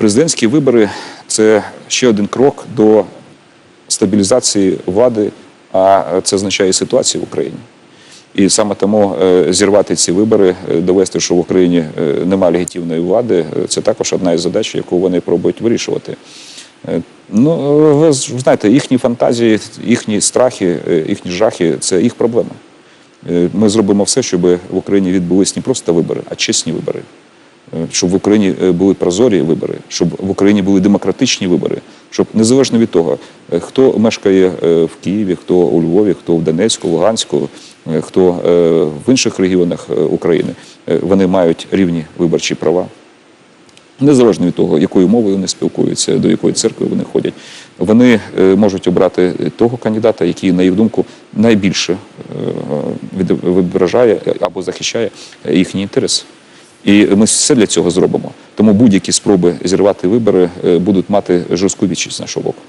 Президентські вибори це ще один крок до стабілізації влади, а це означає ситуацію в Україні. І саме тому е, зірвати ці вибори, е, довести, що в Україні е, немає легітимної влади, це також одна із задач, яку вони пробують вирішувати. Ну, ви знаєте, їхні фантазії, їхні страхи, їхні жахи це їх проблема. Ми зробимо все, щоб в Україні відбулись не просто вибори, а чесні вибори. Щоб в Україні е, були прозорі вибори, щоб в Україні були демократичні вибори, щоб незалежно від того, е, хто мешкає е, в Києві, хто у Львові, хто в Донецьку, Луганську, хто в інших регіонах України, вони мають рівні виборчі права. Незалежно від того, якою мовою вони спілкуються, до якої церкви вони ходять, вони можуть обрати того кандидата, який, на їх думку, найбільше від- відображає або захищає їхні інтереси. І ми все для цього зробимо. Тому будь-які спроби зірвати вибори е, будуть мати жорстку відчість з нашого боку.